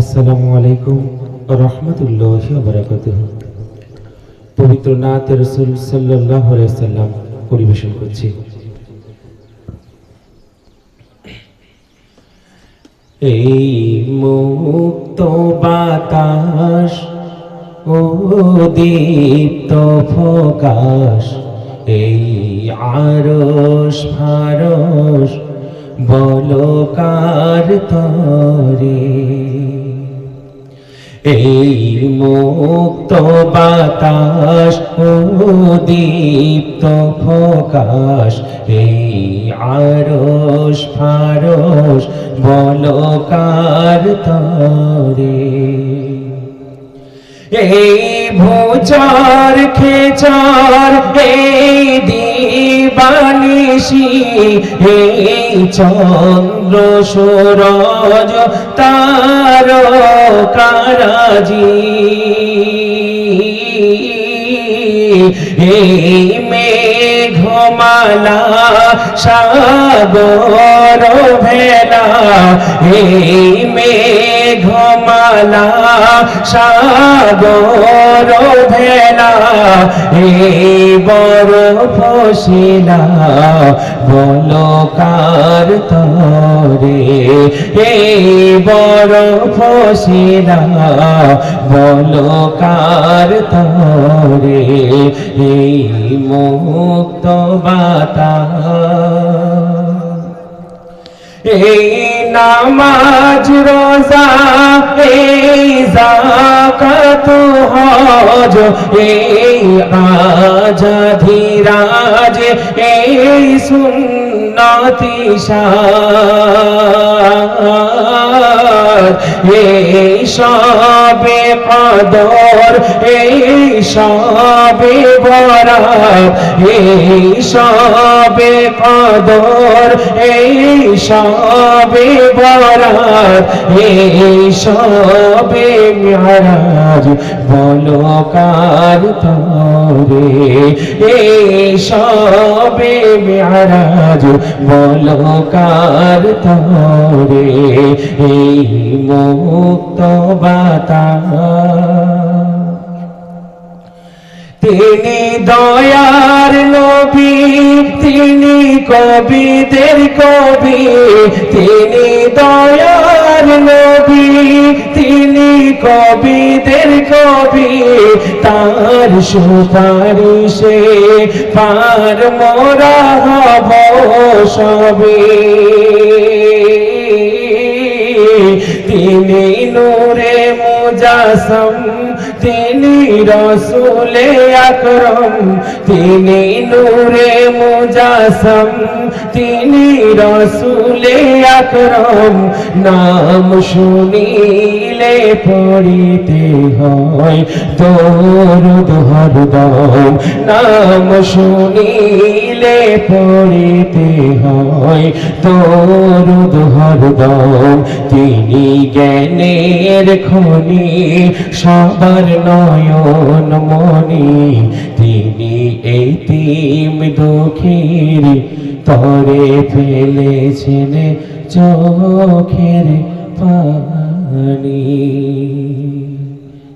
আসসালামু আলাইকুম রহমতুল্লাহ বারাকাত পবিত্র নাথ রসুল সাল্লাহ সাল্লাম পরিবেশন করছি। এই মুক্ত বাতাস, ও দীপ্ত ফোকাশ এই আরস ফারস বলকার তরে? এই মুক্ত বাতাস, ও দীপ্ত ফোকাশ এই আরস ফারস বলকার তরে? এই ভোচার খেচার এই এই চন্দ্র সূরজ তার কারাজি। এই মেঘমালা সাগর ভেলা এই মেঘমালা সাগর এই বড় ফসিলা বলকার তরে? এই বড় ফসিলা বলকার তরে? এই মুক্ত বাতাস। এই নামাজ রোজা, এই হজ এই আজাধি রাজ এই সুন্নতি এই সবে কদর এই সবে বরাত এই সবে কদর এই সবে বরাত এই সবে মেরাজ, বলো কার তরে এই সবে মেরাজ বলো কার তরে এই মুক্ত বাতাস? তিনি দয়ার নবী, তিনি কবিদের কবি। তিনি দয়ার নবী, তিনি কবিদের তার সুপারিশে পার মোরা হব সবে। তিনি নূরে মুজাসম তিনি রসুলে আকরম, তিনি নূরে মুজাসম, তিনি রসুলে আকরম। নাম শুনিলে পড়িতে হয় দরুদ হরদম। নাম শুনিলে পড়িতে হয়। দরুদ হরদম, তিনি জ্ঞানের খনি, সবার নয়ন মনি। তিনি এই তিম দুঃখীর তরে ফেলেছেন চোখের পানি।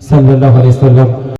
সাল্লাল্লাহু আলাইহি সাল্লাম